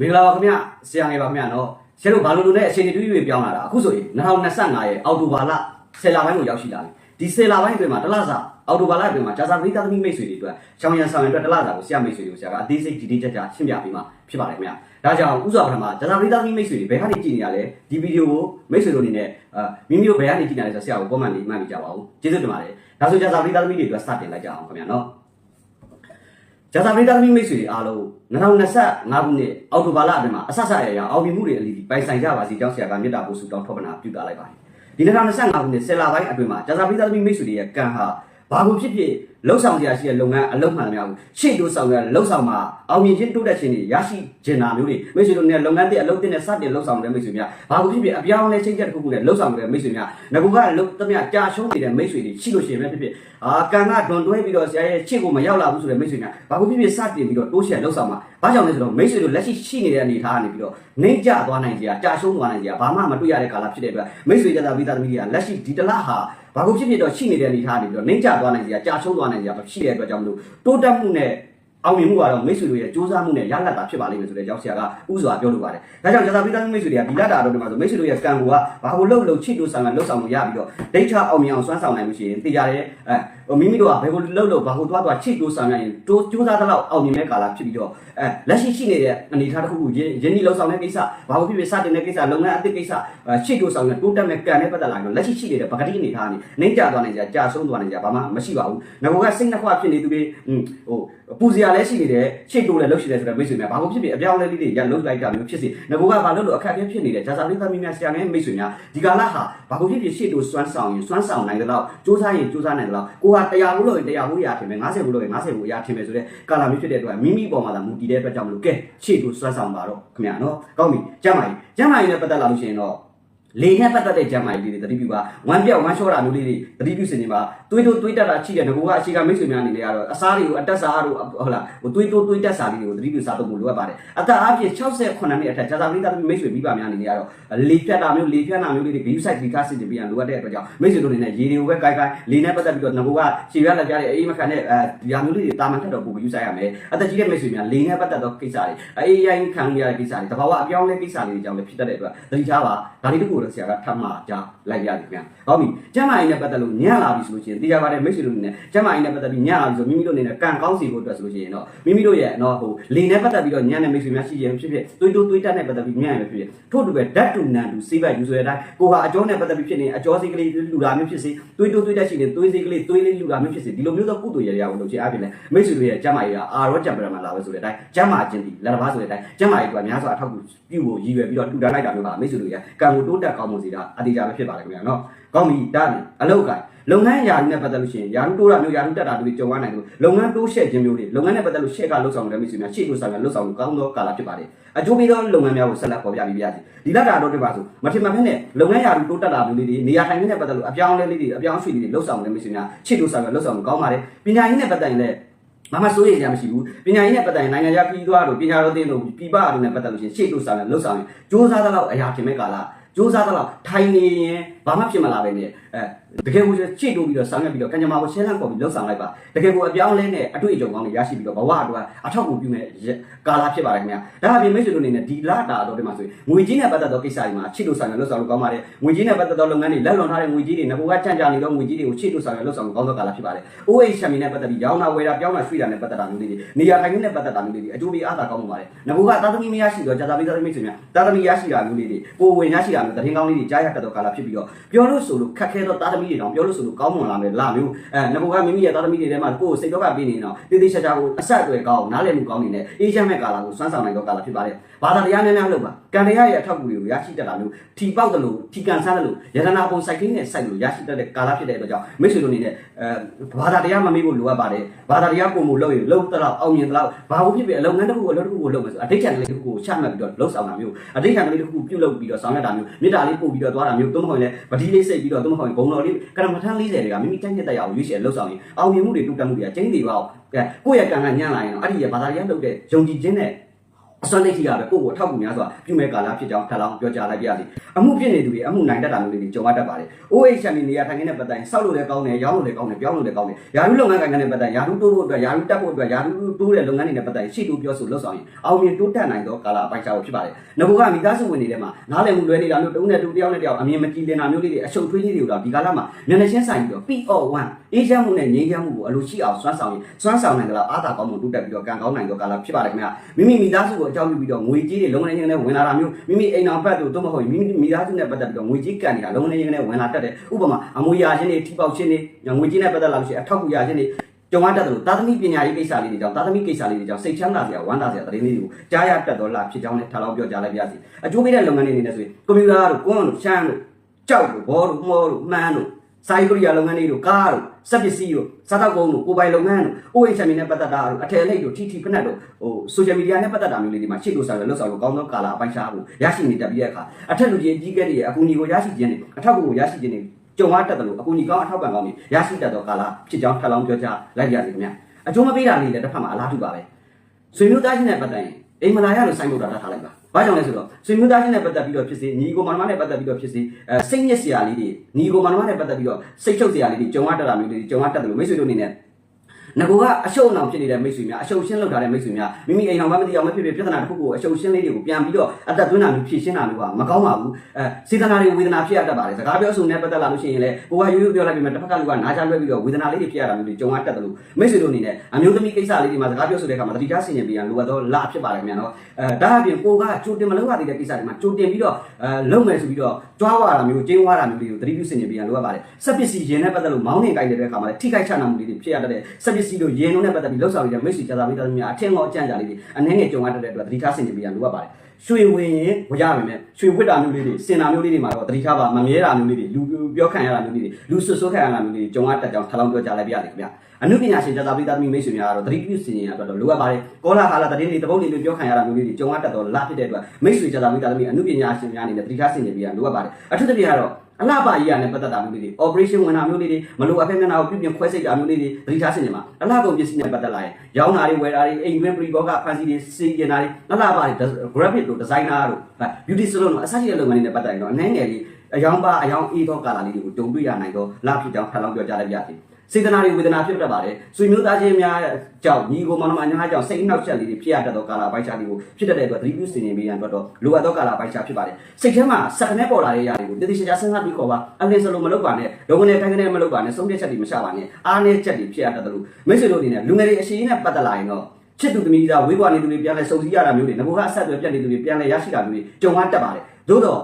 မင်္ဂလာပါခင်ဗျဆရာငယ်ပါခင်ဗျနော်ဆရာတို့ဘာလို့လို့လဲအချိန်တူတူပြောင်းလာတာအခုဆိုရင်2025ရဲ့အောက်တိုဘာလ10လပိုင်းကိုရောက်ရှိလာပြီဒီ10လပိုင်းအတွင်းမှာတစ်လစာအောက်တိုဘာလအတွင်းမှာဂျာစာပရိသတ်သမီးမိတ်ဆွေတွေအတွက်ချောင်းရံဆောင်ရံအတွက်တစ်လစာကိုဆရာမိတ်ဆွေတွေကိုဆရာကအသေးစိတ်ဒီဒီကြကြရှင်းပြပေးမှာဖြစ်ပါတယ်ခင်ဗျဒါကြောင့်ဥစွာပထမဂျာစာပရိသတ်သမီးမိတ်ဆွေတွေဘယ်ကနေကြည့်နေရလဲဒီဗီဒီယိုကိုမိတ်ဆွေတို့အနေနဲ့အာမိမိတို့ဘယ်ကနေကြည့်နေလဲဆိုတော့ဆရာကို comment လေးမှတ်ပြကြပါဦးကျေးဇူးတင်ပါတယ်ဒါဆိုဂျာစာပရိသတ်သမီးတွေအတွက်စတင်လိုက်ကြအောင်ခင်ဗျနော် ဂျာစာပရိသတ်သမီးမိတ်ဆွေတွေအားလုံး2025ခုနှစ်အောက်တိုဘာလအတွင်းမှာအဆက်ဆက်ရရအောင်မြင်မှုတွေအလီပိုင်ဆိုင်ကြပါစေကြောင်းဆရာကမြတ်တာပို့စုတောင်းထောက်ပနာပြုတာလိုက်ပါတယ်ဒီ2025ခုနှစ်ဆယ်လပိုင်းအတွင်းမှာဂျာစာပရိသတ်သမီးမိတ်ဆွေတွေရဲ့ကံဟာဘာကိုဖြစ်ဖြစ် လှုပ်ဆောင်ကြရရှိတဲ့လုပ်ငန်းအလုပ်မှန်များကိုရှေ့တိုးဆောင်ရလှုပ်ဆောင်မှာအောင်မြင်ခြင်းတိုးတက်ခြင်းတွေရရှိကျင်တာမျိုးတွေမိတ်ဆွေတို့နဲ့လုပ်ငန်းတွေအလုပ်တွေနဲ့စတင်လှုပ်ဆောင်တဲ့မိတ်ဆွေများဘာကိုဖြစ်ဖြစ်အပြောင်းအလဲချိန်ချက်တစ်ခုခုနဲ့လှုပ်ဆောင်တဲ့မိတ်ဆွေများငကူကလှုပ်သမျှကြာရှုံးနေတဲ့မိတ်ဆွေတွေရှိလို့ရှိရင်လည်းဖြစ်ဖြစ်အာကံကဒွန်တွဲပြီးတော့ဆရာရဲ့ချစ်ကိုမရောက်လာဘူးဆိုတဲ့မိတ်ဆွေများဘာကိုဖြစ်ဖြစ်စတင်ပြီးတော့တိုးချဲ့လှုပ်ဆောင်မှာဘာကြောင့်လဲဆိုတော့မိတ်ဆွေတို့လက်ရှိရှိနေတဲ့အနေအထားကနေပြီးတော့နှိမ့်ကျသွားနိုင်ကြကြာရှုံးသွားနိုင်ကြဘာမှမတွေ့ရတဲ့ကာလဖြစ်တဲ့အတွက်မိတ်ဆွေကြတာမိသားသမီးတွေကလက်ရှိဒီတလဟာဘာကိုဖြစ်ဖြစ်တော့ရှိနေတဲ့အနေအထားနေပြီးတော့နှိမ့်ကျသွားနိုင်ကြကြာရှုံးသွားနိုင်ကြမရှိတဲ့အတွက်ကြောင့်မလို့တိုးတက်မှုနဲ့အောင်မြင်မှုကတော့မိတ်ဆွေတို့ရဲ့စူးစမ်းမှုနဲ့ရလဒ်တာဖြစ်ပါလိမ့်မယ်ဆိုတဲ့ကြောင့်ဆရာကဥစွာပြောလိုပါတယ်။ဒါကြောင့်ဂျာတာပီတာမိတ်ဆွေတွေကဒီလတာတော့ဒီမှာဆိုမိတ်ဆွေတို့ရဲ့ကံကိုကဘာကိုလှုပ်လှုပ်ချစ်တို့ဆောင်ကလှုပ်ဆောင်လို့ရပြီးတော့ဒိဋ္ဌအောင်မြင်အောင်စွမ်းဆောင်နိုင်လို့ရှိရင်သိကြတယ်အဲ မိမိတို့ကဘယ်ကိုလှုပ်လှုပ်ဘာကိုတွားတွားချစ်တို့ဆောင်ရရင်တိုးစူးစမ်းတဲ့လောက်အောင်မြင်တဲ့ကာလဖြစ်ပြီးတော့အဲလက်ရှိရှိနေတဲ့အနေအထားတစ်ခုခုရင်းရင်းနှီးလှုပ်ဆောင်တဲ့ကိစ္စဘာကိုဖြစ်ဖြစ်စတင်တဲ့ကိစ္စလုပ်ငန်းအသစ်ကိစ္စချစ်တို့ဆောင်ရတိုးတက်မဲ့ကံနဲ့ပတ်သက်လာရင်လက်ရှိရှိနေတဲ့ပကတိအနေအထားကနေနှိမ့်ကျသွားနိုင်ကြကြာဆုံးသွားနိုင်ကြဘာမှမရှိပါဘူး။ငါကစိတ်နှခွဖြစ်နေသူတွေဟိုပူစရာလည်းရှိနေတယ်ချစ်တို့လည်းလှုပ်ရှိတယ်ဆိုတော့မိတ်ဆွေများဘာလို့ဖြစ်ဖြစ်အပြောင်းလဲလေးတွေရလှုပ်လိုက်တာမျိုးဖြစ်စီငကူကဘာလို့လို့အခက်အခဲဖြစ်နေတယ်ဂျာစာလေးသမီးများဆရာငယ်မိတ်ဆွေများဒီကာလဟာဘာလို့ဖြစ်ဖြစ်ရှေ့တို့စွမ်းဆောင်ရင်စွမ်းဆောင်နိုင်တဲ့လောက်စူးစမ်းရင်စူးစမ်းနိုင်တဲ့လောက်ကိုကတရားဘူးလို့ရင်တရားဘူးရထင်မယ်90ဘူးလို့ရင်90ဘူးရထင်မယ်ဆိုတဲ့ကာလမျိုးဖြစ်တဲ့အတွက်မိမိပေါ်မှာသာမူတည်တဲ့အတွက်ကြောင့်မလို့ကဲရှေ့တို့စွမ်းဆောင်ပါတော့ခင်ဗျာနော်ကောင်းပြီကျမ်းမာကြီးကျမ်းမာကြီးနဲ့ပတ်သက်လာလို့ရှိရင်တော့ လေနဲ့ပတ်သက်တဲ့ကျမ်းမာရေးလေးတွေတတိပြုပါဝမ်းပြောက်ဝမ်းလျှောတာမျိုးလေးတွေတတိပြုစင်နေပါတွေးတိုးတွေးတက်တာချိတယ်ငကူကအရှိကမိတ်ဆွေများအနေနဲ့ကတော့အစားတွေကိုအတက်စားတို့ဟုတ်လားဟိုတွေးတိုးတွေးတက်စားလေးတွေကိုတတိပြုစားတော့မှုလိုအပ်ပါတယ်အသက်အားဖြင့်68နှစ်အထက်ဂျာစာပရိသတ်မိတ်ဆွေမိဘများအနေနဲ့ကတော့လေဖြတ်တာမျိုးလေဖြတ်တာမျိုးလေးတွေဂယူဆိုင်ဂီကာစစ်တင်ပြရန်လိုအပ်တဲ့အတွက်ကြောင့်မိတ်ဆွေတို့အနေနဲ့ရေတွေကိုပဲကိုက်ကိုက်လေနဲ့ပတ်သက်ပြီးတော့ငကူကခြေရလက်ပြတဲ့အေးမခံတဲ့အဲရာမျိုးလေးတွေတာမန်ထက်တော့ပိုဂယူဆိုင်ရမယ်အသက်ကြီးတဲ့မိတ်ဆွေများလေနဲ့ပတ်သက်သောကိစ္စတွေအေးရိုင်းခံရတဲ့ကိစ္စတွေတဘာဝအပြောင်းလဲကိစ္စတွေအကြောင်းလည်းဖြစ်တတ်တဲ့အတွက်တတိထားပါဒါလေးတခုတော့ဆရာကထပ်မှကြားလိုက်ရတယ်ခင်ဗျာ။ဟုတ်ပြီ။ကျမ်းမာရေးနဲ့ပတ်သက်လို့ညံ့လာပြီဆိုလို့ရှိရင်သိကြပါတယ်မိတ်ဆွေတို့အနေနဲ့ကျမ်းမာရေးနဲ့ပတ်သက်ပြီးညံ့လာပြီဆိုမိမိတို့အနေနဲ့ကံကောင်းစီဖို့အတွက်ဆိုလို့ရှိရင်တော့မိမိတို့ရဲ့တော့ဟိုလေနဲ့ပတ်သက်ပြီးတော့ညံ့တဲ့မိတ်ဆွေများရှိရင်ဖြစ်ဖြစ်တွေးတိုးတွေးတက်နဲ့ပတ်သက်ပြီးညံ့ရဖြစ်ဖြစ်ထို့တူပဲဓာတ်တူနံတူစေးပိုက်ယူဆိုတဲ့အတိုင်းကိုဟာအကျောနဲ့ပတ်သက်ပြီးဖြစ်နေအကျောစီကလေးလူတာမျိုးဖြစ်စေတွေးတိုးတွေးတက်ရှိနေတွေးစေးကလေးတွေးလေးလူတာမျိုးဖြစ်စေဒီလိုမျိုးသောကုသိုလ်ရရကိုလုပ်ချင်အပြင်လဲမိတ်ဆွေတို့ရဲ့ကျမ်းမာရေးကအာရောကြံပရမှာလာပဲဆိုတဲ့အတိုင်းကျမ်းမာခြင်းဒီလက်တစ်ပါးဆိုတဲ့အတိုင်းကျမ်းမာရေးကအများစွာအထောက်အကူပြုဖို့ရည်ရွယ်ပြီးတော့တူတန်းလိုက်တာမျိုးပါမိတ်ဆွေတို့ရဲ့ကံကိုတိုးတက်ကောင်းမွန်စေတာအတိအကျပဲဖြစ်ပါတယ်ခင်ဗျာနော်ကောင်းပြီဒါနဲ့အလောက်ကလုပ်ငန်းယာရုနဲ့ပတ်သက်လို့ရှိရင်ယာရုတိုးတာမျိုးယာရုတက်တာတွေကြုံရနိုင်တယ်လုပ်ငန်းတိုးရှက်ခြင်းမျိုးတွေလုပ်ငန်းနဲ့ပတ်သက်လို့ရှက်ကလှုပ်ဆောင်တဲ့မိတ်ဆွေများရှေ့ကိုဆောင်ရလှုပ်ဆောင်လို့ကောင်းသောကာလဖြစ်ပါတယ်အကျိုးပေးသောလုပ်ငန်းများကိုဆက်လက်ပေါ်ပြပြီးပြရစီဒီလက်တာတော့တွေ့ပါစို့မထင်မှတ်ဖက်နဲ့လုပ်ငန်းယာရုတိုးတက်တာမျိုးလေးတွေနေရာထိုင်နဲ့ပတ်သက်လို့အပြောင်းအလဲလေးတွေအပြောင်းအရွှေ့လေးတွေလှုပ်ဆောင်တဲ့မိတ်ဆွေများရှေ့ကိုဆောင်ရလှုပ်ဆောင်လို့ကောင်းပါတယ်ပညာရေးနဲ့ပတ်သက်ရင်လည်းမမစိုးရိမ်ကြမရှိဘူးပညာရေးနဲ့ပတ်သက်ရင်နိုင်ငံခြားပြည်သွားတို့ပညာတော်သင်တို့ပြည်ပတို့နဲ့ပတ်သက်လို့ရှိရင်ရှေ့တို့ဆောင်ရလှုပ်ဆောင်ရင်စ조사သလောက်အရာခင်မဲ့ကာလ စ조사သလောက်ထိုင်နေရင်ဘာမှဖြစ်မလာပဲနဲ့အဲတကယ်ကိုချစ်တိုးပြီးတော့ဆောင်ရွက်ပြီးတော့ကံကြမ္မာကိုရှင်းလန်းခေါ်ပြီးလှုပ်ဆောင်လိုက်ပါတကယ်ကိုအပြောင်းလဲနဲ့အတွေ့အကြုံကောင်းတွေရရှိပြီးတော့ဘဝအတွက်အထောက်အကူပြုမဲ့ကာလဖြစ်ပါတယ်ခင်ဗျာဒါအပြင်မိတ်ဆွေတို့အနေနဲ့ဒီလာတာတော့ဒီမှာဆိုရင်ငွေကြီးနဲ့ပတ်သက်သောကိစ္စတွေမှာချစ်တိုးဆောင်ရွက်လှုပ်ဆောင်လို့ကောင်းပါတယ်ငွေကြီးနဲ့ပတ်သက်သောလုပ်ငန်းတွေလက်လွန်ထားတဲ့ငွေကြီးတွေငကိုကကြံ့ကြာနေသောငွေကြီးတွေကိုချစ်တိုးဆောင်ရွက်လှုပ်ဆောင်လို့ကောင်းသောကာလဖြစ်ပါတယ် OH ချမ်းမီနဲ့ပတ်သက်ပြီးရောင်းတာဝယ်တာပြောင်းတာရွှေ့တာနဲ့ပတ်သက်တာမျိုးလေးတွေနေရာထိုင်ခင်းနဲ့ပတ်သက်တာမျိုးလေးတွေအကျိုးပေးအားသာကောင်းပါတယ်ငကိုကသာသမီမရရှိတော့ဂျာတာပေးသာသမီဆိုရင်သာသမီရရှိတာမျိုးလေးတွေကိုဝင်ရရှိတာမျိုးတရင်ကောင်းလေးတွေကြားရတတ်သောကာလဖြစ်ပြီးတော့ပြောလို့ဆိုလို့ခက်ခဲသောသာသမီတွေတောင်ပြောလို့ဆိုလို့ကောင်းမွန်လာမယ်လာမျိုးအဲငကိုကမိမိရဲ့သာသမီတွေထဲမှာကိုယ်စိတ်တော့ကပေးနေတော့တေးသေးချာချာကိုအဆက်အသွယ်ကောင်းနားလည်မှုကောင်းနေနဲ့အေးချမ်းမဲ့ကာလကိုစွမ်းဆောင်နိုင်သောကာလဖြစ်ပါတယ် ဘာသာတရားများများလုပ်ပါကံတရားရဲ့အထောက်အကူတွေကိုရရှိတတ်တာမျိုးထီပေါက်တယ်လို့ထီကန်ဆန်းတယ်လို့ယတနာပုံစိုက်ခင်းနဲ့စိုက်လို့ရရှိတတ်တဲ့ကာလဖြစ်တဲ့အတွက်ကြောင့်မိတ်ဆွေတို့အနေနဲ့အဲဘာသာတရားမမေ့ဖို့လိုအပ်ပါတယ်ဘာသာတရားပုံမှုလုပ်ရင်လုပ်တော့အောင်မြင်တော့ဘာလို့ဖြစ်ဖြစ်အလုပ်ငန်းတစ်ခုအလုပ်တစ်ခုကိုလုပ်မယ်ဆိုအတိတ်ကံကလေးတစ်ခုကိုချမှတ်ပြီးတော့လှုပ်ဆောင်တာမျိုးအတိတ်ကံကလေးတစ်ခုပြုလုပ်ပြီးတော့ဆောင်ရွက်တာမျိုးမေတ္တာလေးပို့ပြီးတော့သွားတာမျိုးသုံးမဟုတ်ရင်လည်းပတိလေးစိတ်ပြီးတော့သုံးမဟုတ်ရင်ဘုံတော်လေးကရမထမ်း40တွေကမိမိတိုက်ညက်တက်ရအောင်ရွေးချယ်လှုပ်ဆောင်ရင်အောင်မြင်မှုတွေတိုးတက်မှုတွေကကျင်းနေပါအောင်ကိုယ့်ရဲ့ကံကညံ့လာရင်တော့အဲ့ဒီရဲ့ဘာသာတရားလုပ်တဲ့ယုံကြည်ခြင်းနဲ့ အစွမ်းလက်ထိကပဲကိုယ့်ကိုအထောက်အကူများစွာပြုမဲ့ကာလဖြစ်ကြောင်းထပ်လောင်းပြောကြားလိုက်ပြရစီအမှုဖြစ်နေသူတွေအမှုနိုင်တတ်တာမျိုးလေးတွေကြုံရတတ်ပါတယ်။ OHM နေရာထိုင်ခင်းတဲ့ပတ်တိုင်းစောက်လို့လည်းကောင်းတယ်ရောင်းလို့လည်းကောင်းတယ်ပြောင်းလို့လည်းကောင်းတယ်ယာရုလုပ်ငန်းကိုင်ခန်းတဲ့ပတ်တိုင်းယာရုတိုးဖို့အတွက်ယာရုတက်ဖို့အတွက်ယာရုတိုးတဲ့လုပ်ငန်းတွေနဲ့ပတ်တိုင်းရှိတူပြောဆိုလှုပ်ဆောင်ရင်အောင်မြင်တိုးတက်နိုင်သောကာလအပိုင်းခြားကိုဖြစ်ပါတယ်။ငါကမိသားစုဝင်တွေထဲမှာနားလည်မှုလွဲနေတာမျိုးတုံးနဲ့တူတယောက်နဲ့တယောက်အမြင်မကြည်လင်တာမျိုးလေးတွေအရှုပ်ထွေးလေးတွေကိုတော့ဒီကာလမှာမျက်နှာချင်းဆိုင်ပြီးတော့ PO1 အေးချမ်းမှုနဲ့ငြိမ်းချမ်းမှုကိုအလိုရှိအောင်စွမ်းဆောင်ရင်စွမ်းဆောင်နိုင်ကြလားအားသာကောင်းမှုတိုးတက်ပြီးတော့ကံကောင်းနိုင်သောကာလဖြစ်ပါတယ်ခင်ဗျာမိမိမိသားစုကိုအကြောင်းပြုပြီးတော့ငွေကြေးတွေလုံးဝနေနေဝင်လာတာမျိုးမိမိအိမ်အောင်ဘက်တို့သို့မဟုတ်မိမိမိသားစုနဲ့ပတ်သက်ပြီးတော့ငွေကြေးကန်နေတာလုံးဝနေနေဝင်လာတတ်တယ်ဥပမာအမွေရာချင်းတွေထိပေါက်ချင်းတွေငွေကြေးနဲ့ပတ်သက်လာလို့ရှိရင်အထောက်အကူရာချင်းတွေကြုံရတတ်တယ်လို့သာသမီပညာရေးကိစ္စလေးတွေကြောင့်သာသမီကိစ္စလေးတွေကြောင့်စိတ်ချမ်းသာစရာဝမ်းသာစရာသတင်းလေးတွေကိုကြားရတတ်တော့လားဖြစ်ကြောင်းလည်းထားလောက်ပြောကြားလိုက်ပါရစေအကျိုးပေးတဲ့လုပ်ငန်းတွေအနေနဲ့ဆိုရင်ကွန်ပျူတာတို့ကွန်တို့ရှမ်းတို့ကြောက်တို့ဘောတို့မှောတို့မှန်းတို့ စာရေးကရိယာလုပ်ငန်းတွေတို့ကားတို့စက်ပစ္စည်းတို့စားတောက်ကုန်တို့ကိုပိုင်လုပ်ငန်းတို့ OHM နဲ့ပတ်သက်တာတို့အထည်လိပ်တို့ TT ဖက်နက်တို့ဟို social media နဲ့ပတ်သက်တာမျိုးလေးတွေမှာရှေ့လို့ဆောင်ရလှုပ်ဆောင်လို့ကောင်းသောကာလအပိုင်းခြားဖို့ရရှိနေတတ်ပြီးတဲ့အခါအထက်လူကြီးအကြီးကဲတွေရဲ့အကူအညီကိုရရှိခြင်းတွေအထောက်အကူကိုရရှိခြင်းတွေကြုံရတတ်တယ်လို့အကူအညီကောင်းအထောက်ပံ့ကောင်းတွေရရှိတတ်သောကာလဖြစ်ကြောင်းထပ်လောင်းပြောကြားလိုက်ရစီခင်ဗျအကျိုးမပေးတာလေးလည်းတစ်ဖက်မှာအလားတူပါပဲဆွေမျိုးသားချင်းနဲ့ပတ်သက်ရင်အိမ်မလာရလို့စိုင်းဖို့တာထားလိုက်ပါ။ ဘာကြောင့်လဲဆိုတော့ဆွေမျိုးသားချင်းနဲ့ပတ်သက်ပြီးတော့ဖြစ်စေညီကိုမနမနဲ့ပတ်သက်ပြီးတော့ဖြစ်စေအဲစိတ်ညစ်စရာလေးတွေညီကိုမနမနဲ့ပတ်သက်ပြီးတော့စိတ်ချုပ်စရာလေးတွေကြုံရတတ်တာမျိုးတွေကြုံရတတ်တယ်လို့မိတ်ဆွေတို့အနေနဲ့ ငကိုကအရှုံအောင်ဖြစ်နေတဲ့မိတ်ဆွေများအရှုံရှင်းလောက်ထားတဲ့မိတ်ဆွေများမိမိအိမ်အောင်မမသိအောင်မဖြစ်ဖြစ်ပြဿနာတစ်ခုကိုအရှုံရှင်းလေးတွေကိုပြန်ပြီးတော့အသက်သွင်းတာမျိုးဖြည့်ရှင်းတာမျိုးကမကောင်းပါဘူးအဲစေတနာတွေဝေဒနာဖြစ်ရတတ်ပါတယ်စကားပြောဆိုနေပတ်သက်လာလို့ရှိရင်လည်းကိုကရိုးရိုးပြောလိုက်ပြီးမှတစ်ဖက်ကလူကနားချလွှဲပြီးတော့ဝေဒနာလေးတွေဖြစ်ရတာမျိုးတွေကြုံရတတ်တယ်လို့မိတ်ဆွေတို့အနေနဲ့အမျိုးသမီးကိစ္စလေးတွေမှာစကားပြောဆိုတဲ့အခါမှာတတိထားဆင်ခြင်ပြီးရလိုအပ်တော့လဖြစ်ပါတယ်ခင်ဗျာနော်အဲဒါအပြင်ကိုကကြိုတင်မလုပ်ရသေးတဲ့ကိစ္စတွေမှာကြိုတင်ပြီးတော့အဲလုပ်မယ်ဆိုပြီးတော့ကြွားဝါတာမျိုးကျင်းဝါတာမျိုးတွေကိုတတိပြုဆင်ခြင်ပြီးရလိုအပ်ပါတယ်စက်ပစ္စည်းရင်နဲ့ပတ်သက်လို့မောင်းနေကြိုက်တဲ့အခါမှာလည်းထိခိုက်ချနာမှုလေးတွေဖြစ်ရတတ်တဲ့စက်ပစ္စည်းတို့ရင်တို့နဲ့ပတ်သက်ပြီးလှုပ်ဆောင်ရတဲ့မိတ်ဆွေကြတာမိသားစုများအထင်ငေါအကြံကြလေးတွေအနှဲငယ်ကြုံရတတ်တဲ့အတွက်တတိထားဆင်ခြင်ပြီးရလိုအပ်ပါတယ်ရွှေဝင်ရင်ဝကြပါမယ်ရွှေဝစ်တာမျိုးလေးတွေစင်တာမျိုးလေးတွေမှာတော့တတိထားပါမမြဲတာမျိုးလေးတွေလူပြောခံရတာမျိုးလေးတွေလူဆွဆွခံရတာမျိုးလေးတွေကြုံရတတ်ကြောင်းထပ်လောင်းပြောကြားလိုက်ပြရတယ်ခင်ဗျအနုပညာရှင်ကြတာပိသားသမီးမိတ်ဆွေများကတော့တတိပြုစင်ရင်အတွက်တော့လိုအပ်ပါတယ်ကောလာဟာလာတတိတွေတပုတ်တွေပြောခံရတာမျိုးလေးတွေကြုံရတတ်တော့လာဖြစ်တဲ့အတွက်မိတ်ဆွေကြတာပိသားသမီးအနုပညာရှင်များအနေနဲ့တတိထားစင်နေပြီးရလိုအပ်ပါတယ်အထူးသဖြင့်ကတော့ အလှပကြီးရနဲ့ပတ်သက်တာမျိုးလေးတွေ operation ဝင်တာမျိုးလေးတွေမလိုအပ်ဖက်မျက်နှာကိုပြုပြင်ခွဲစိတ်တာမျိုးလေးတွေသတိထားစင်နေမှာအလှကုန်ပစ္စည်းနဲ့ပတ်သက်လာရင်ရောင်းတာတွေဝယ်တာတွေအိမ်တွင်းပရိဘောကဖန်စီတွေစီကျင်တာတွေအလှပတွေ graphic တို့ designer တို့ beauty salon တို့အစရှိတဲ့လုပ်ငန်းတွေနဲ့ပတ်သက်ရင်တော့အနှဲငယ်လေးအယောင်ပါအယောင်အေးသောကာလာလေးတွေကိုတုံတွေ့ရနိုင်တော့လဖြစ်ကြောင်းထပ်လောင်းပြောကြားလိုက်ပါရစေ စေတနာတွေဝေဒနာဖြစ်တတ်ပါတယ်ဆွေမျိုးသားချင်းများကြောင့်ညီကိုမောင်နှမများကြောင့်စိတ်အနှောက်အယှက်လေးတွေဖြစ်ရတတ်သောကာလာပိုက်ချာလေးကိုဖြစ်တတ်တဲ့အတွက်သတိပြုစင်နေပြီးရန်အတွက်တော့လိုအပ်သောကာလာပိုက်ချာဖြစ်ပါတယ်စိတ်ထဲမှာစက်ကနေပေါ်လာတဲ့ຢာတွေကိုတတိချာချာစဉ်းစားပြီးခေါ်ပါအလင်းစလုံးမလုပ်ပါနဲ့ဒုက္ခနဲ့တိုင်းကနေမလုပ်ပါနဲ့ဆုံးဖြတ်ချက်တွေမချပါနဲ့အားနည်းချက်တွေဖြစ်ရတတ်တယ်လို့မိတ်ဆွေတို့အနေနဲ့လူငယ်တွေအရှိန်နဲ့ပတ်သက်လာရင်တော့ချစ်သူသမီးသားဝေးကွာနေသူတွေပြန်လဲစုံစည်းရတာမျိုးတွေငဘကအဆက်အသွယ်ပြတ်နေသူတွေပြန်လဲရရှိတာမျိုးတွေကြုံရတတ်ပါတယ်သို့တော့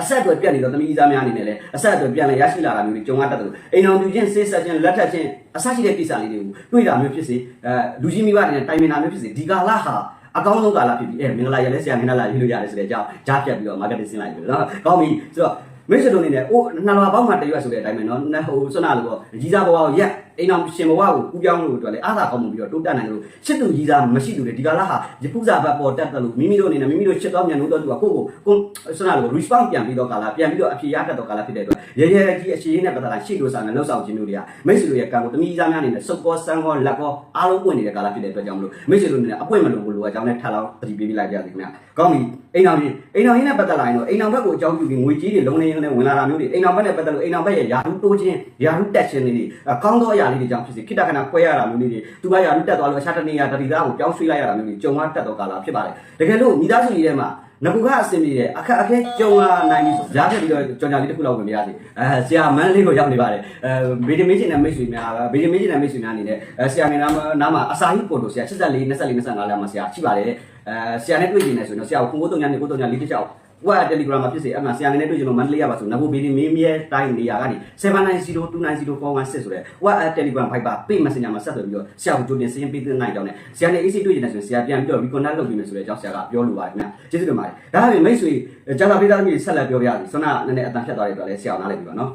အဆက်အသွယ်ပြတ်နေတော့သမီးသားများအနေနဲ့လည်းအဆက်အသွယ်ပြန်လဲရရှိလာတာမျိုးတွေကြုံရတတ်တယ်အိမ်အောင်ပြချင်းဆေးဆက်ချင်းလက်ထပ်ချင်းအစရှိတဲ့ကိစ္စလေးတွေကိုတွေ့တာမျိုးဖြစ်စေအဲလူကြီးမိဘတွေနဲ့တိုင်ပင်တာမျိုးဖြစ်စေဒီကာလဟာအကောင်းဆုံးကာလဖြစ်ပြီးအဲမင်္ဂလာရလဲဆရာမင်္ဂလာရေးလို့ရတယ်ဆိုတဲ့အကြောင်းကြားပြတ်ပြီးတော့ marketing ဆင်းလိုက်ပြီနော်ကောင်းပြီဆိုတော့မိတ်ဆွေတို့အနေနဲ့အိုးနှလွာပေါက်မှတရွက်ဆိုတဲ့အတိုင်းပဲနော်ဟိုစွနာလို့ပေါ့ကြီးစားဘဝကိုရက် အိမ်အောင်ရှင်ဘဝကိုကူးပြောင်းလို့အတွက်လည်းအားသာကောင်းမှုပြီးတော့တိုးတက်နိုင်လို့ချစ်သူကြီးစားမရှိသူတွေဒီကာလဟာရပုစာဘတ်ပေါ်တက်တယ်လို့မိမိတို့အနေနဲ့မိမိတို့ချစ်တော်မြန်လို့တော့သူကကိုယ့်ကိုကိုစွနာလို့ response ပြန်ပြီးတော့ကာလပြန်ပြီးတော့အဖြေရတတ်တော့ကာလဖြစ်တဲ့အတွက်ရဲရဲကြီးအရှိရင်းနဲ့ပတ်သက်လာရှေ့လို့ဆောင်နဲ့လှုပ်ဆောင်ခြင်းမျိုးတွေကမိတ်ဆွေတို့ရဲ့ကံကိုတမိစားများအနေနဲ့စုပ်ကောဆန်းကောလက်ကောအားလုံးပွင့်နေတဲ့ကာလဖြစ်တဲ့အတွက်ကြောင့်မလို့မိတ်ဆွေတို့အနေနဲ့အပွင့်မလို့လို့အကြောင်းနဲ့ထပ်လောင်းတတိပေးပြလိုက်ကြသည်ခင်ဗျကောင်းပြီအိမ်အောင်ကြီးအိမ်အောင်ကြီးနဲ့ပတ်သက်လာရင်တော့အိမ်အောင်ဘက်ကိုအကြောင်းပြုပြီးငွေကြီးတွေလုံးနေရင်းနဲ့ဝင်လာတာမျိုးတွေအိမ်အောင်ဘက်နဲ့ပတ်သက်လို့အိမ်အောင်ဘက်ရဲ့ယာရုတိုးခြင်းယာရုတက်ခြင်းတွေကောင်းသောအရာလေးတွေကြောင့်ဖြစ်စေခိတခဏခွဲရတာမျိုးလေးတွေသူကယာရုတက်သွားလို့အခြားတနေရာတတိသားကိုပြောင်းရွှေ့လိုက်ရတာမျိုးတွေကြုံရတတ်တော့ကာလဖြစ်ပါတယ်တကယ်လို့မိသားစုကြီးထဲမှာငကူကအဆင်ပြေတယ်အခက်အခဲကြုံလာနိုင်ပြီဈားပြပြီးတော့ကြော်ညာလေးတစ်ခုလောက်ဝင်ပြရစီအဲဆရာမန်းလေးကိုရောက်နေပါတယ်အဲဗီဒီမေးချင်တဲ့မိတ်ဆွေများဗီဒီမေးချင်တဲ့မိတ်ဆွေများအနေနဲ့အဲဆရာငယ်နာနားမှာအစာဟိပို့လို့ဆရာ84 24 25လမ်းမှာဆရာရှိပါတယ်အဲဆရာနဲ့တွေ့ကြနေဆိုရင်တော့ဆရာကိုကိုတုံညာနေကိုတုံညာလေးတစ်ချောက် ဝက် Telegram မှာဖြစ်စေအမှဆရာငယ်နဲ့တွေ့ကြလို့မန္တလေးရပါဆိုနဘိုဗီဒီမေးမြဲတိုင်းနေရာကနေ7902904116ဆိုတဲ့ဝက် Telegram Viber Pay Messenger မှာဆက်သွယ်ပြီးတော့ဆရာကိုကြိုတင်စရင်ပေးသနိုင်ကြောင်းနဲ့ဆရာနဲ့ AC တွေ့ကြနေဆိုရင်ဆရာပြန်ပြီးတော့ reconnect လုပ်ပြီးမယ်ဆိုတဲ့အကြောင်းဆရာကပြောလိုပါတယ်ခင်ဗျကျေးဇူးတင်ပါတယ်ဒါအပြင်မိတ်ဆွေကြာသာပေးသားသမီးဆက်လက်ပြောပြရစီဆွမ်းနာနည်းနည်းအတန်ဖြတ်သွားတဲ့အတွက်လည်းဆရာအောင်နားလည်ပြီပါနော်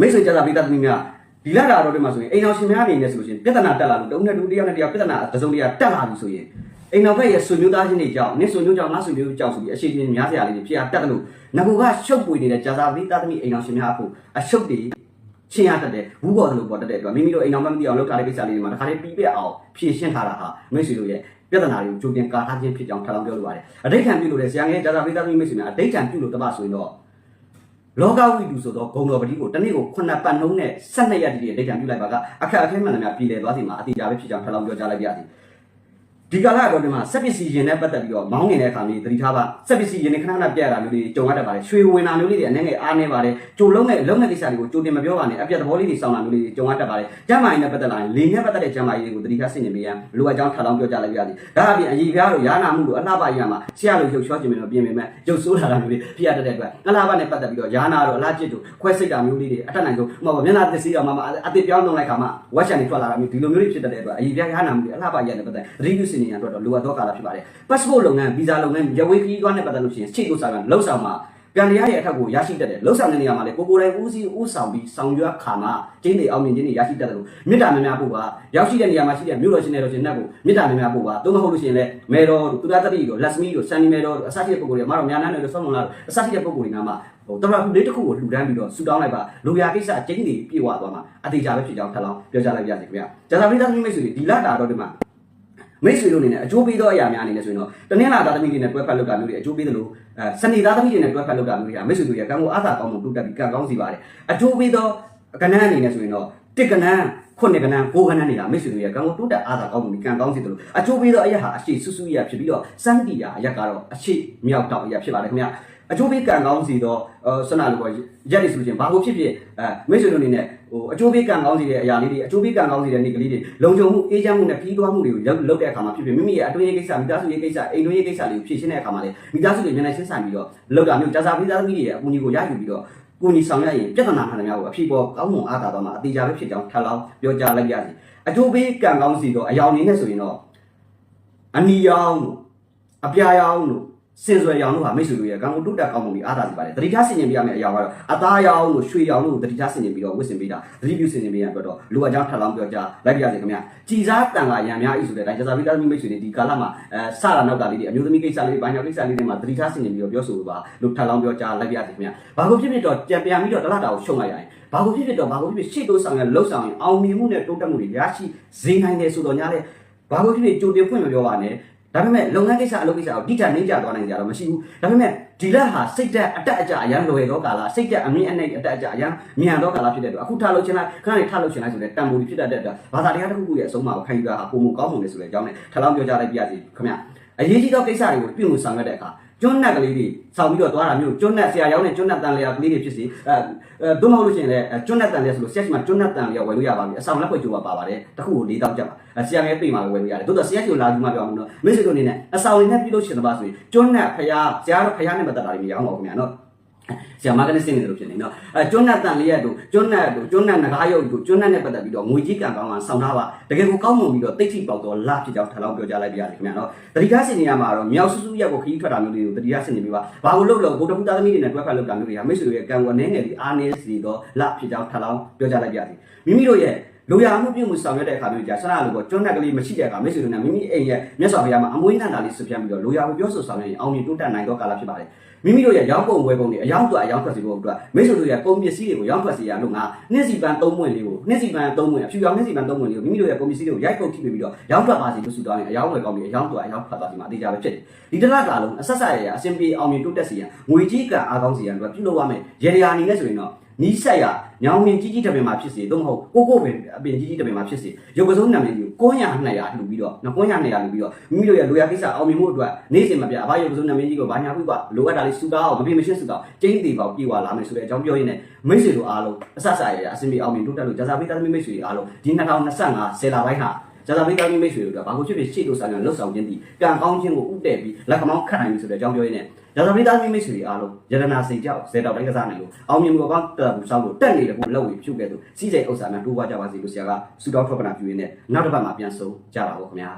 မိတ်ဆွေကြာသာပေးသားသမီးများဒီလာတာတော့ဒီမှာဆိုရင်အိမ်တော်ရှင်များအနေနဲ့ဆိုရင်ပြဿနာတက်လာလို့တုံးနဲ့တူတယောက်နဲ့တယောက်ပြဿနာတစ်စုံတစ်ရာတက်လာပြီဆိုရင် အိမ်တော်ဘက်ရဲ့ဆွေမျိုးသားချင်းတွေကြောင့်နင့်ဆွေမျိုးကြောင့်ငါဆွေမျိုးကြောင့်ဆိုပြီးအရှိချင်းများစရာလေးတွေဖြစ်ရတက်တယ်လို့ငကူကရှုပ်ပွေနေတဲ့ကြာသာပေးသားသမီးအိမ်တော်ရှင်များအဖို့အရှုပ်တွေချင်းရတတ်တယ်ဘူးပေါ်တယ်လို့ပေါ်တတ်တဲ့အတွက်မိမိတို့အိမ်တော်မမသိအောင်လုပ်ထားတဲ့ကိစ္စလေးတွေမှာတစ်ခါလေးပြီးပြအောင်ဖြည့်ရှင်းထားတာဟာမိတ်ဆွေတို့ရဲ့ပြဿနာတွေကိုကြိုတင်ကာထားခြင်းဖြစ်ကြောင်းထပ်လောင်းပြောလိုပါတယ်အဋိဌံပြုလို့တဲ့ဆရာငယ်ဒါသာပိသားသမီးမိတ်ဆွေများအဋိဌံပြုလို့တပတ်ဆိုရင်တော့လောကဝိတုဆိုတော့ဂုံတော်ပတိကိုတနေ့ကိုခုနှစ်ပတ်နှုံးနဲ့12ရက်တည်းအဋိဌံပြုလိုက်ပါကအခက်အခဲမှန်သမျှပြည်လည်သွားစီမှာအတိအကျပဲဖြစ်ကြောင်းထပ်လောင်းပြောကြားလိုက်ပါရစေ ဒီကာလအတော်ဒီမှာစက်ပစ္စည်းရင်နဲ့ပတ်သက်ပြီးတော့မောင်းနေတဲ့အခါမျိုးသတိထားပါစက်ပစ္စည်းရင်နဲ့ခဏခဏပြရတာမျိုးတွေကြုံရတတ်ပါတယ်ရွှေဝင်တာမျိုးလေးတွေအနေငယ်အားနေပါတယ်ကြိုလုံးနဲ့လုံးနဲ့ကိစ္စတွေကိုကြိုတင်မပြောပါနဲ့အပြတ်သဘောလေးတွေစောင်းတာမျိုးလေးတွေကြုံရတတ်ပါတယ်ကျမ်းမာရေးနဲ့ပတ်သက်လာရင်လေနဲ့ပတ်သက်တဲ့ကျမ်းမာရေးတွေကိုသတိထားဆင်ခြင်ပေးရန်လိုအပ်ကြောင်းထပ်လောင်းပြောကြားလိုက်ပါရစေဒါအပြင်အည်ပြားတို့ရာနာမှုတို့အလှပရမှာဆရာလိုရုပ်ချောခြင်းမျိုးပြင်ပေမဲ့ရုပ်ဆိုးလာတာမျိုးတွေဖြစ်ရတတ်တဲ့အတွက်အလှပနဲ့ပတ်သက်ပြီးတော့ရာနာတို့အလှကျစ်တို့ခွဲစိတ်တာမျိုးလေးတွေအထက်နိုင်ဆုံးဟိုမျက်နှာသစ်စီးတော့မှအတစ်ပြောင်းလုံးလိုက်ခါမှဝက်ရှန်တွေထွက်လာတာမျိုးဒီလိုမျိုးတွေဖြစ်တတ်တဲ့အတွက်အည်ပြားရာနာမှုတွေအလှပရနဲ့ပတ်သက်သတိပြုဆင်ခြင်ရန်အတွက်တော့လိုအပ်သောကာလဖြစ်ပါတယ် passport လုပ်ငန်း visa လုပ်ငန်းရဝေးခီးသွားနဲ့ပတ်သက်လို့ရှိရင်ချိတ်လို့ဆောင်ရလှုပ်ဆောင်မှာပြန်တရားရဲ့အထက်ကိုရရှိတတ်တယ်လှုပ်ဆောင်တဲ့နေရာမှာလေကိုကိုယ်တိုင်ဦးစီးဦးဆောင်ပြီးဆောင်ရွက်ခါမှာကျင်းတွေအောင်မြင်ခြင်းတွေရရှိတတ်တယ်လို့မေတ္တာများများပို့ပါရောက်ရှိတဲ့နေရာမှာရှိတဲ့မြို့တော်ရှင်တွေတော်ရှင်နဲ့ကိုမေတ္တာများများပို့ပါသို့မဟုတ်လို့ရှိရင်လည်းမေတော်တို့သူရတတိတို့လက်စမီတို့ဆန်နီမေတော်တို့အစရှိတဲ့ပုံကိုယ်တွေအမတော်များများနဲ့လို့ဆောင်းမလာအစရှိတဲ့ပုံကိုယ်တွေနာမှာဟိုတရခုလေးတစ်ခုကိုလှူဒန်းပြီးတော့ဆူတောင်းလိုက်ပါလူရကိစ္စကျင်းတွေပြေဝသွားမှာအတေချာပဲဖြစ်ကြောင်းထပ်လောင်းပြောကြလိုက်ပါရစေခင်ဗျာဂျာသာပရိသတ်မိတ်ဆွေတွေဒီလတာတော့ဒီမှာ မိတ်ဆွေတို့အနေနဲ့အကျိုးပေးသောအရာများအနေနဲ့ဆိုရင်တော့တနင်္လာသားသမီးတွေနဲ့တွဲဖက်လုပ်တာမျိုးတွေအကျိုးပေးသလိုအဲစနေသားသမီးတွေနဲ့တွဲဖက်လုပ်တာမျိုးတွေကမိတ်ဆွေတို့ရဲ့ကံကိုအားသာကောင်းမှုတိုးတက်ပြီးကံကောင်းစီပါတယ်အကျိုးပေးသောကဏ္ဍအနေနဲ့ဆိုရင်တော့တစ်ကဏ္ဍခုနှစ်ကဏ္ဍကိုးကဏ္ဍနေတာမိတ်ဆွေတို့ရဲ့ကံကိုတိုးတက်အားသာကောင်းမှုပြီးကံကောင်းစီသလိုအကျိုးပေးသောအရာဟာအရှိဆူဆူရဖြစ်ပြီးတော့စမ်းတီရာအရာကတော့အရှိမြောက်တောင်အရာဖြစ်ပါတယ်ခင်ဗျာ အကျိုးပေးကံကောင်းစီတော့ဆန္ဒလိုပေါ့ရက်နေဆိုလို့ချင်းဘာလို့ဖြစ်ဖြစ်အဲမိတ်ဆွေတို့အနေနဲ့ဟိုအကျိုးပေးကံကောင်းစီတဲ့အရာလေးတွေအကျိုးပေးကံကောင်းစီတဲ့နေ့ကလေးတွေလုံခြုံမှုအေးချမ်းမှုနဲ့ပြီးသွားမှုတွေကိုလုပ်လုပ်တဲ့အခါမှာဖြစ်ဖြစ်မိမိရဲ့အတွင်းရေးကိစ္စမိသားစုရေးကိစ္စအိမ်တွင်းရေးကိစ္စတွေကိုဖြေရှင်းတဲ့အခါမှာလေမိသားစုတွေမျက်နှာချင်းဆိုင်ပြီးတော့လုပ်တာမျိုးကြာစာပြီးသားသမီးတွေရဲ့အကူအညီကိုရယူပြီးတော့ကိုညီဆောင်ရရင်ပြဿနာမှန်တယ်များကိုအဖြစ်ပေါ်ကောင်းမွန်အားသာသွားမှာအသေးချာပဲဖြစ်ကြောင်းထပ်လောင်းပြောကြားလိုက်ရစီအကျိုးပေးကံကောင်းစီတော့အယောင်နေနဲ့ဆိုရင်တော့အနီရောင်တို့အပြာရောင်တို့ စင်စွယ်ရောင်တို့ဟာမိတ်ဆွေတို့ရဲ့ကံကိုတုတ်တက်ကောင်းမှုပြီးအားသာစီပါတယ်တတိထားဆင်ခြင်ပြရမယ့်အရာကတော့အသားရောင်တို့ရွှေရောင်တို့ကိုတတိထားဆင်ခြင်ပြီးတော့ဝစ်စင်ပေးတာတတိပြုဆင်ခြင်ပေးရအတွက်တော့လူအကြောင်းထပ်လောင်းပြောကြားလိုက်ပြရစီခင်ဗျာကြည်စားတန်ကရံများဤဆိုတဲ့တိုင်းကျစားပြီးသားမိတ်ဆွေတွေဒီကာလမှာအဲစတာနောက်တာလေးတွေအမျိုးသမီးကိစ္စလေးတွေဘာညာကိစ္စလေးတွေမှာတတိထားဆင်ခြင်ပြီးတော့ပြောဆိုပါလို့ထပ်လောင်းပြောကြားလိုက်ပြရစီခင်ဗျာဘာကိုဖြစ်ဖြစ်တော့ကြံပြန်ပြီးတော့တလတာကိုရှုံလိုက်ရရင်ဘာကိုဖြစ်ဖြစ်တော့ဘာကိုဖြစ်ဖြစ်ရှေ့တိုးဆောင်ရလှုပ်ဆောင်ရင်အောင်မြင်မှုနဲ့တိုးတက်မှုတွေရရှိစေနိုင်တယ်ဆိုတော့ညာလေဘာကိုဖြစ်ဖြစ်ကြိုတင်ဖွင့်မပြောပါနဲ့ ဒါပေမဲ့လုပ်ငန်းကိစ္စအလုပ်ကိစ္စကိုတိကျနှိမ့်ကြသွားနိုင်ကြတော့မရှိဘူးဒါပေမဲ့ဒီလက်ဟာစိတ်တက်အတက်အကျအရန်လွယ်သောကာလစိတ်တက်အမြင့်အနှိမ့်အတက်အကျအရန်မြန်သောကာလဖြစ်တဲ့အတွက်အခုထားလို့ချင်လိုက်ခဏလေးထားလို့ချင်လိုက်ဆိုတဲ့တန်ဖိုးဖြစ်တတ်တဲ့အတွက်ဘာသာတရားတစ်ခုခုရဲ့အဆုံးအမကိုခံယူတာဟာပုံမကောင်းမှုလေဆိုတဲ့အကြောင်းနဲ့ထပ်လောင်းပြောကြားလိုက်ပြရစီခင်ဗျအရေးကြီးသောကိစ္စတွေကိုပြုမှုဆောင်ရွက်တဲ့အခါ ကျွန်းနက်ကလေးတွေဆောင်ပြီးတော့သွားတာမျိုးကျွန်းနက်ဆရာရောင်းတဲ့ကျွန်းနက်တန်လျာကလေးတွေဖြစ်စီအဲအဲသို့မဟုတ်လို့ရှိရင်လည်းကျွန်းနက်တန်လျာဆိုလို့ဆရာရှိမှကျွန်းနက်တန်လျာဝယ်လို့ရပါပြီအဆောင်လက်ဖွဲ့ကျိုးပါပါပါတယ်တခုကို၄တောင်းကြပါဆရာငယ်ပြေးမှာဝယ်လို့ရတယ်သို့တော့ဆရာရှိကိုလာပြီးမှပြောအောင်နော်မိတ်ဆွေတို့အနေနဲ့အဆောင်ရင်းနဲ့ပြုလို့ရှင်တပါဆိုရင်ကျွန်းနက်ဖျားဆရာတော့ဖျားနဲ့မတက်တာတွေမရောင်းပါဘူးခင်ဗျာနော် ဆရာမကနေစင်းနေတယ်လို့ဖြစ်နေနော်အဲကျွန်းနတ်တန်လေးရတို့ကျွန်းနတ်တို့ကျွန်းနတ်ငကားရုပ်တို့ကျွန်းနတ်နဲ့ပတ်သက်ပြီးတော့ငွေကြီးကံကောင်းကဆောင်းထားပါတကယ်ကိုကောင်းမွန်ပြီးတော့တိတ်ထိပေါက်တော့လဖြစ်ကြောင်းထပ်လောင်းပြောကြားလိုက်ပြရစီခင်ဗျာနော်တတိကားစင်နေရမှာတော့မြောက်ဆူဆူရက်ကိုခီးထွက်တာမျိုးတွေကိုတတိကားစင်နေပြီးပါဘာလို့လို့လို့ဗုဒ္ဓဘုရားသမီးတွေနဲ့တွဲဖက်လုပ်တာမျိုးတွေဟာမိတ်ဆွေတို့ရဲ့ကံဝအနေငယ်ဒီအားနေစီတော့လဖြစ်ကြောင်းထပ်လောင်းပြောကြားလိုက်ပြရစီမိမိတို့ရဲ့လိုရာမှုပြုမှုဆောင်ရွက်တဲ့အခါမျိုးကြာဆန္ဒလိုပေါ့ကျွန်းနက်ကလေးမရှိတဲ့အခါမိတ်ဆွေတို့နဲ့မိမိအိမ်ရဲ့မြတ်စွာဘုရားမှာအမွေးနန္တာလေးဆွပြန်ပြီးတော့လိုရာမှုပြောဆိုဆောင်ရွက်ရင်အောင်မြင်တိုးတက်နိုင်သောကာလဖြစ်ပါတယ် မိမိတို့ရဲ့ရောင်းပုံဝယ်ပုံတွေအယောင်းတွအယောင်းထွက်စီဖို့အတွက်မိတ်ဆွေတို့ရဲ့ကုန်ပစ္စည်းတွေကိုရောင်းထွက်စီရလို့ငါနှစ်စီပန်သုံးမွင့်လေးကိုနှစ်စီပန်သုံးမွင့်အဖြူရောင်နှစ်စီပန်သုံးမွင့်လေးကိုမိမိတို့ရဲ့ကုန်ပစ္စည်းတွေကိုရိုက်ပုတ်ထိပြီးတော့ရောင်းထွက်ပါစီလို့ဆူတောင်းရင်အယောင်းဝယ်ကောင်းပြီးအယောင်းတွအယောင်းထွက်သွားစီမှာအသေးချာပဲဖြစ်တယ်ဒီတစ်လကလုံးအဆက်ဆက်ရရအစဉ်ပြေအောင်မြင်တိုးတက်စီရန်ငွေကြီးကံအားကောင်းစီရန်အတွက်ပြုလုပ်ရမယ်ရေရာအနေနဲ့ဆိုရင်တော့ နီးဆက်ရညောင်မြင်ကြီးကြီးတပင်မှာဖြစ်စေသို့မဟုတ်ကိုကိုပင်အပင်ကြီးကြီးတပင်မှာဖြစ်စေရုပ်ကစုံနာမည်ကြီးကို900 200လှူပြီးတော့နော်900 200လှူပြီးတော့မိမိတို့ရဲ့လိုရာကိစ္စအောင်မြင်မှုအတွက်နေ့စဉ်မပြအဘရုပ်ကစုံနာမည်ကြီးကိုဘာညာပြီးကလိုအပ်တာလေးစူတောင်းအောင်မပြမရှင်းစူတောင်းကျင်းသေးပေါပြေဝလာမယ်ဆိုတဲ့အကြောင်းပြောရင်းနဲ့မိတ်ဆွေတို့အားလုံးအဆဆရရအစင်ပြေအောင်မြင်တိုးတက်လို့ဂျာစာပိသားသမီးမိတ်ဆွေတွေအားလုံးဒီ2025ဆယ်လပိုင်းဟာဇာတာမိသားစုမိတ်ဆွေတို့ကဘာကိုဖြစ်ဖြစ်ရှေ့လို့ဆိုင်ရလှုပ်ဆောင်ခြင်းဒီကံကောင်းခြင်းကိုဥတည်ပြီးလက်ခမောင်းခတ်နိုင်ပြီဆိုတဲ့အကြောင်းပြောရင်းနဲ့ ဇာတာမိသားစုမိတ်ဆွေတွေအားလုံးယရနာစိတ်ကြောက်ဇေတောက်တိုင်းကစားနိုင်လို့အောင်မြင်မှုကောင်းတက်ဘူးစောင်းလို့တက်နေတယ်ကိုလောက်ဝေဖြုတ်ခဲ့သူစီးစိမ်ဥစ္စာများတိုးပွားကြပါစေလို့ဆရာကစူတောင်းထောက်ပနာပြုရင်းနဲ့နောက်တစ်ပတ်မှာပြန်ဆုံးကြပါဦးခင်ဗျာ